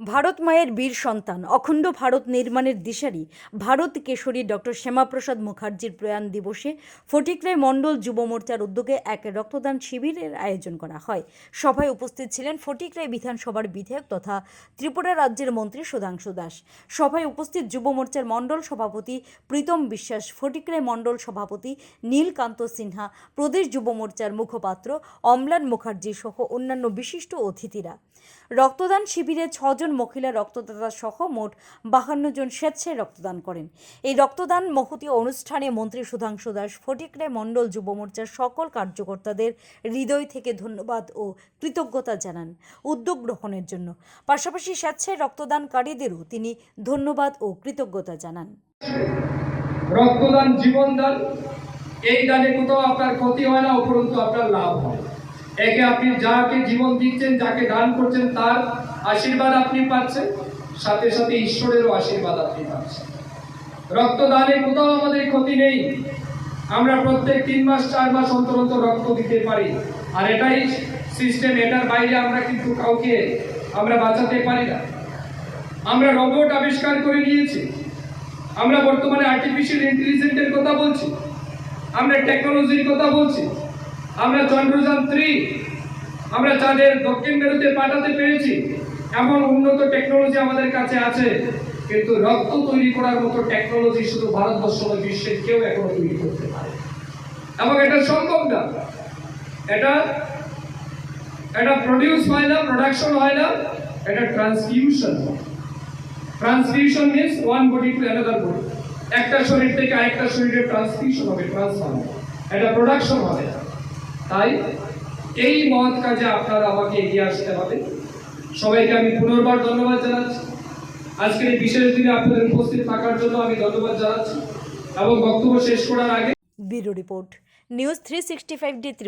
ভারত মায়ের বীর সন্তান, অখণ্ড ভারত নির্মাণের দিশারি, ভারত কেশরী ডক্টর শ্যামাপ্রসাদ মুখার্জির প্রয়াণ দিবসে ফটিকরায় মণ্ডল যুব মোর্চার উদ্যোগে এক রক্তদান শিবিরের আয়োজন করা হয়। সভায় উপস্থিত ছিলেন ফটিকরায় বিধানসভার বিধায়ক তথা ত্রিপুরা রাজ্যের মন্ত্রী সুধাংশু দাস। সভায় উপস্থিত যুব মোর্চার মণ্ডল সভাপতি প্রীতম বিশ্বাস ফটিকরায় মণ্ডল সভাপতি নীলকান্ত সিনহা, প্রদেশ যুব মোর্চার মুখপাত্র অম্লান মুখার্জি সহ অন্যান্য বিশিষ্ট অতিথিরা। রক্তদান শিবিরে ছজন মহিলা রক্তদাতা সহ মোট বাহান্ন জন স্বেচ্ছায় রক্তদান করেন। এই রক্তদান মহতি অনুষ্ঠানে মন্ত্রী সুধাংশু দাস ফটিকরে মণ্ডল যুব মোর্চার সকল কার্যকর্তাদের হৃদয় থেকে ধন্যবাদ ও কৃতজ্ঞতা জানান উদ্যোগ গ্রহণের জন্য। পাশাপাশি স্বেচ্ছায় রক্তদানকারীদেরও তিনি ধন্যবাদ ও কৃতজ্ঞতা জানান। রক্তদান জীবনদান এই দানে কোথাও আপনার ক্ষতি হয় না, উপরন্তু আপনার লাভ হয়। একে আপনি যাকে জীবন দিচ্ছেন, যাকে দান করছেন, তার আশীর্বাদ আপনি পাচ্ছেন, সাথে সাথে ঈশ্বরেরও আশীর্বাদ আপনি পাচ্ছেন। রক্তদানে কোথাও আমাদের ক্ষতি নেই। আমরা প্রত্যেক তিন মাস, চার মাস অন্তর অন্তর রক্ত দিতে পারি। আর এটাই সিস্টেম এটার বাইরে আমরা কিন্তু কাউকে আমরা বাঁচাতে পারি না। আমরা রোবট আবিষ্কার করে নিয়েছি। আমরা বর্তমানে আর্টিফিশিয়াল ইন্টেলিজেন্সের কথা বলছি। আমরা টেকনোলজির কথা বলছি। আমরা চন্দ্রযান থ্রি আমরা চাঁদের দক্ষিণ মেরুতে পাঠাতে পেরেছি। এমন উন্নত টেকনোলজি আমাদের কাছে আছে, কিন্তু রক্ত তৈরি করার মতো টেকনোলজি শুধু ভারতবর্ষ নয়, বিশ্বের কেউ এখনও তৈরি করতে পারে এবং এটা সম্ভব না। এটা এটা প্রডিউস হয় না প্রোডাকশন হয় না, এটা transfusion transfusion means one body to another body একটা শরীর থেকে আরেকটা শরীরে ট্রান্সফিউশন হবে ট্রান্সফার এটা প্রোডাকশন হবে। তাই এই মহৎ কাজে আপনারা আমাকে এগিয়ে আসতে হবে। সবাইকে আমি পুনর্বার ধন্যবাদ জানাচ্ছি। আজকের এই বিশেষ দিনে আপনাদের উপস্থিত থাকার জন্য আমি ধন্যবাদ জানাচ্ছি এবং বক্তব্য শেষ করার আগে bureau report, news three sixty five